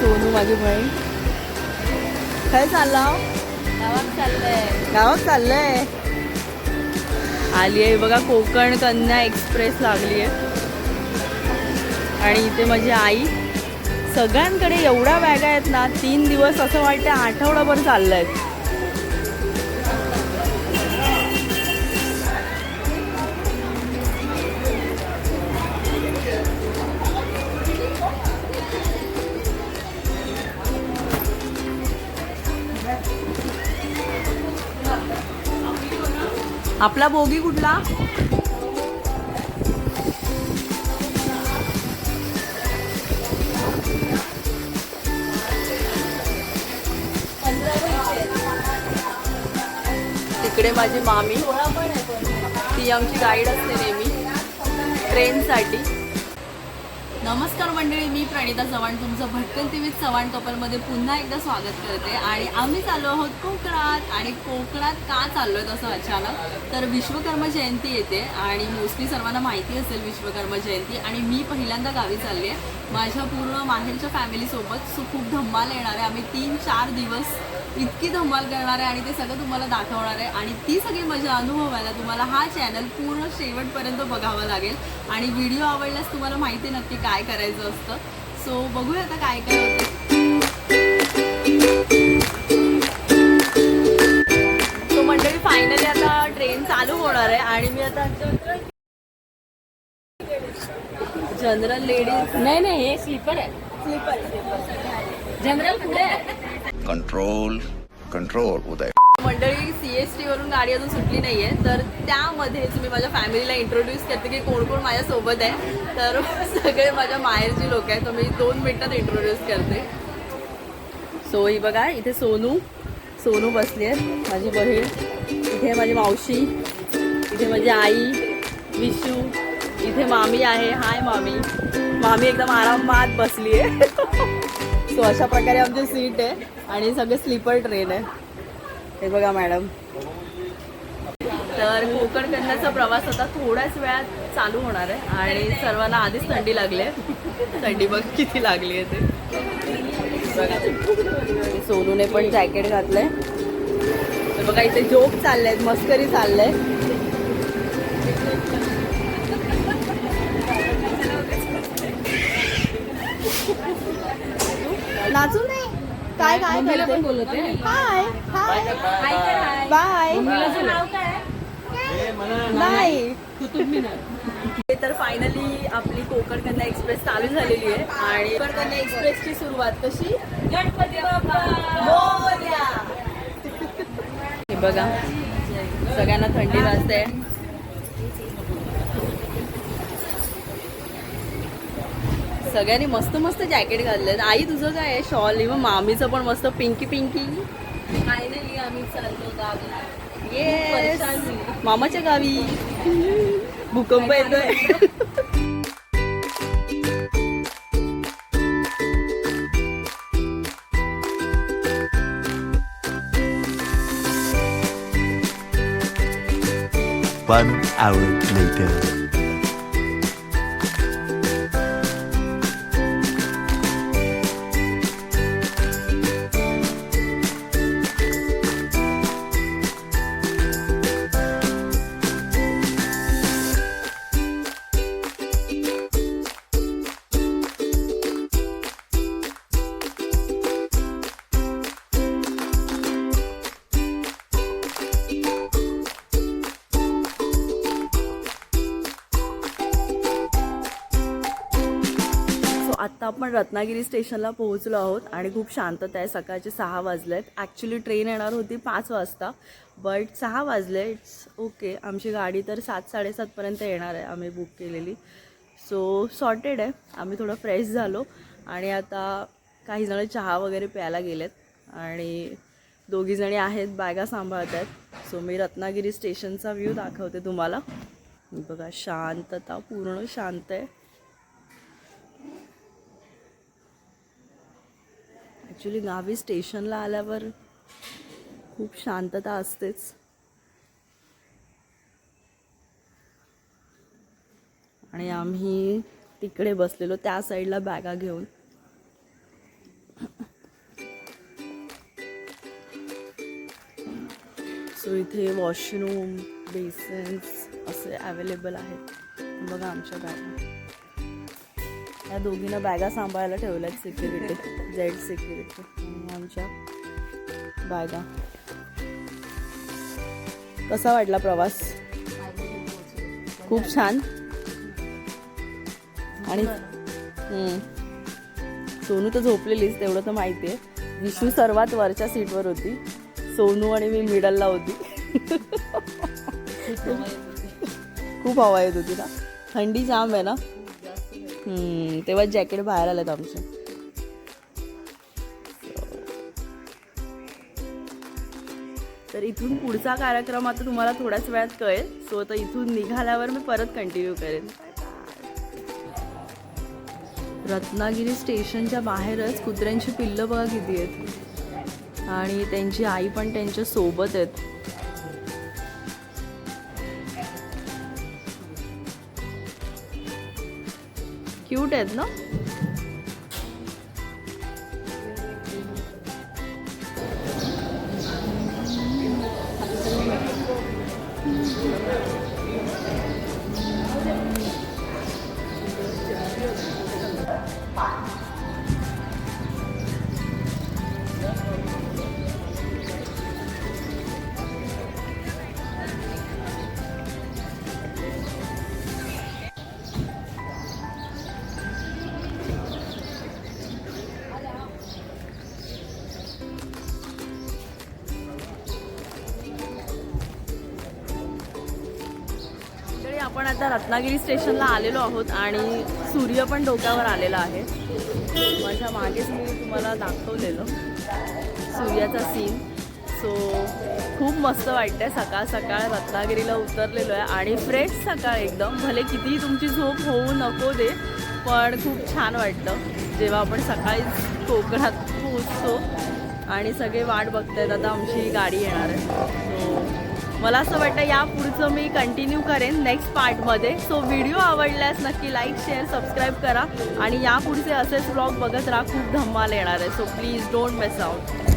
सोनू माझी बहीण. काय चालला? गावात चाललंय. गावात चाललंय? आली आहे बघा कोकण कन्या एक्सप्रेस लागली आहे आणि इथे माझी आई. सगळ्यांकडे एवढ्या बॅगा आहेत ना तीन दिवस असं वाटतं आठवडाभर चाललंय. आपला बोगी कुठला? तिकडे माझी मामी. ती आमची गाईड असते नेहमी. ट्रेनसाठी नमस्कार मंडळी मी प्रणिता चव्हाण तुमचं भटकल टी व्ही चव्हाण कपलमध्ये पुन्हा एकदा स्वागत करते. आणि आम्ही चाललो आहोत कोकणात. आणि कोकणात का चाललो आहे तसं अचानक? तर विश्वकर्मा जयंती येते आणि मोस्टली सर्वांना माहिती असेल विश्वकर्मा जयंती. आणि मी पहिल्यांदा गावी चालली आहे माझ्या पूर्ण माहेरच्या फॅमिलीसोबत सो खूप धम्माल येणार. आहे आम्ही तीन चार दिवस इतकी धम्माल करणार आहे आणि ते सगळं तुम्हाला दाखवणार. आहे आणि ती सगळी मजा अनुभवायला तुम्हाला हा चॅनल पूर्ण शेवटपर्यंत बघावा लागेल. आणि व्हिडिओ आवडल्यास तुम्हाला माहिती आहे नक्की काय करायचं असतं. सो बघूया आता काय काय होतं सो मंडळी फायनली आता ट्रेन चालू होणार आहे. आणि मी आता जनरल लेडीज? नाही नाही हे स्लीपर आहे. स्लीपर जनरल पुढे आहे? Control control उदय. मंडळी सी एस टी वरून गाडी अजून सुटली नाहीये. तर त्यामध्येच मी माझ्या फॅमिलीला इंट्रोड्यूस करते की कोण कोण माझ्यासोबत आहे. तर सगळे माझ्या माहेरची लोक आहेत तर मी दोन मिनिटात इंट्रोड्यूस करते. सो ही बघा इथे सोनू. सोनू बसली आहे माझी बहीण. इथे माझी मावशी. इथे माझी आई विशू. इथे मामी आहे. हाय मामी. मामी एकदम आरामात बसली आहे सो अशा प्रकारे आमची सीट आहे आणि सगळे स्लीपर ट्रेन आहे. हे बघा मॅडम. तर कोकण प्रवास आता थोड्याच वेळात चालू होणार आहे आणि सर्वांना आधीच थंडी लागली आहे. थंडी बघ किती लागली आहे ते. बघा. सोनूने पण जॅकेट घातलंय. तर बघा इथे जोक चाललेत मस्करी चाललंय नाचू नाही काय काय करते? पण बोलवते. हाय हाय. बाय मुलाचं नाव काय? नाही. हे तर फायनली आपली कोकण कन्या एक्सप्रेस चालू झालेली आहे. आणि कोकण कन्या एक्सप्रेसची सुरुवात कशी? गणपती बाप्पा. हे बघा. सगळ्यांना थंडी वाजते. सगळ्यांनी मस्त मस्त जॅकेट घातलेत आई तुझं काय आहे? शॉल मग मामीचं पण मस्त पिंकी पिंकी फायनली आम्ही चाललो गावी. येस परेशान झाली. मामाच्या गावी. भूकंप येतोय. One hour later. आत्ता आपण रत्नागिरी स्टेशनला पोहोचलो आहोत आणि खूप शांतता आहे. सकाळचे सहा वाजलेत. ॲक्च्युली ट्रेन येणार होती पाच वाजता बट सहा वाजले. इट्स ओके आमची गाडी तर सात साडेसातपर्यंत येणार आहे आम्ही बुक केलेली. सो सॉर्टेड आहे. आम्ही थोडं फ्रेश झालो आणि आता काही जण चहा वगैरे प्यायला गेलेत आणि दोघीजणी आहेत बॅगा सांभाळत आहेत. सो मी रत्नागिरी स्टेशनचा व्ह्यू दाखवते तुम्हाला. बघा शांतता पूर्ण शांत आहे. ॲक्च्युली गावी स्टेशनला आल्यावर खूप शांतता असतेच. आणि आम्ही तिकडे बसलेलो त्या साईडला बॅगा घेऊन. सो इथे वॉशरूम बेसन्स असे अवेलेबल आहेत. बघा आमच्या बॅगा या दोघींना बॅगा सांभाळायला ठेवल्यात सिक्युरिटी जेड सिक्युरिटी आमच्या बॅगा. कसा वाटला प्रवास? खूप छान. आणि हम्म. सोनू तर झोपलेलीच तेवढं तर माहिती आहे विष्णू सर्वात वरच्या सीटवर होती. सोनू आणि मी मिडलला होती. खूप हवा येत होती ना. थंडी जाम आहे ना. तेव्हा जॅकेट बाहेर आलं आमचं. तर इथून पुढचा कार्यक्रम आता तुम्हाला थोड्याच वेळात कळेल. सो आता इथून निघाल्यावर मी परत कंटिन्यू करेन. रत्नागिरी स्टेशनच्या बाहेरच कुत्र्यांची पिल्लं बघा किती आहेत आणि त्यांची आई पण त्यांच्यासोबत आहेत. क्यूट आहेत ना आपण आता रत्नागिरी स्टेशनला आलेलो आहोत आणि सूर्य पण डोक्यावर आलेला आहे. माझ्या मागेच मी तुम्हाला दाखवलेलं सूर्याचा सीन सो खूप मस्त वाटतंय. सकाळ सकाळ रत्नागिरीला उतरलेलो आहे आणि फ्रेश सकाळ एकदम. भले कितीही तुमची झोप होऊ नको दे पण खूप छान वाटतं. जेव्हा आपण सकाळी कोकणात पोहोचतो आणि सगळे वाट बघतायत आता आमची गाडी येणार आहे. सो मला असं वाटतं या पुढचं मी कंटिन्यू करेन नेक्स्ट पार्टमध्ये सो व्हिडिओ आवडल्यास नक्की लाईक शेअर सबस्क्राईब करा. आणि या पुढचे असेच ब्लॉग बघत राहा. खूप धम्माल येणार आहे. So please don't miss out